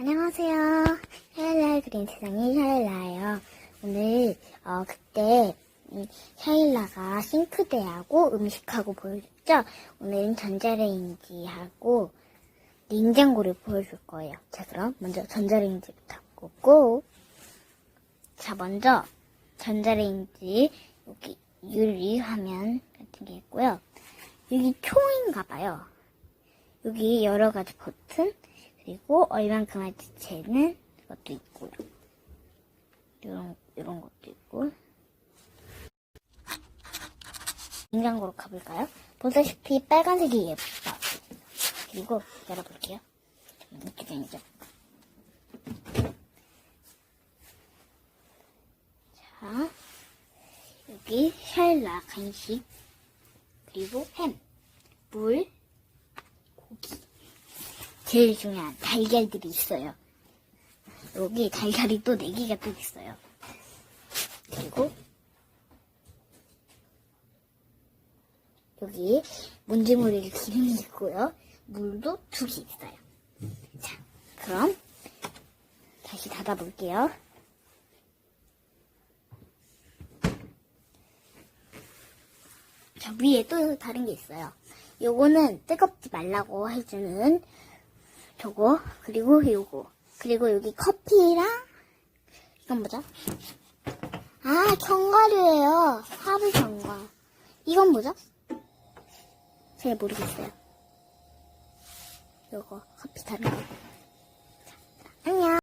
안녕하세요. 샤일라 그린 세상의 샤일라예요. 오늘 어 그때 음, 샤일라가 싱크대하고 음식하고 보여줬죠? 오늘은 전자레인지하고 냉장고를 보여줄 거예요. 자 그럼 먼저 전자레인지부터 꽂고 자 먼저 전자레인지 여기 유리 화면 같은 게 있고요. 여기 총인가 봐요. 여기 여러 가지 버튼 그리고 얼만큼 할지 재는 것도 있고요. 이런 이런 것도 있고. 냉장고로 가볼까요? 보다시피 빨간색이 예뻐. 그리고 열어볼게요. 이쪽에 이제 자 여기 샬라 간식 그리고 햄, 물. 제일 중요한 달걀들이 있어요. 여기 달걀이 또 4개가 또 있어요. 그리고 여기 문지무리를 기름이 있고요. 물도 두 개 있어요. 자, 그럼 다시 닫아볼게요. 저 위에 또 다른 게 있어요. 요거는 뜨겁지 말라고 해주는 저거 그리고 요거 그리고 여기 커피랑 이건 뭐죠? 아 견과류예요. 하부 견과. 이건 뭐죠? 잘 모르겠어요. 요거 커피 다른 거. 자, 안녕.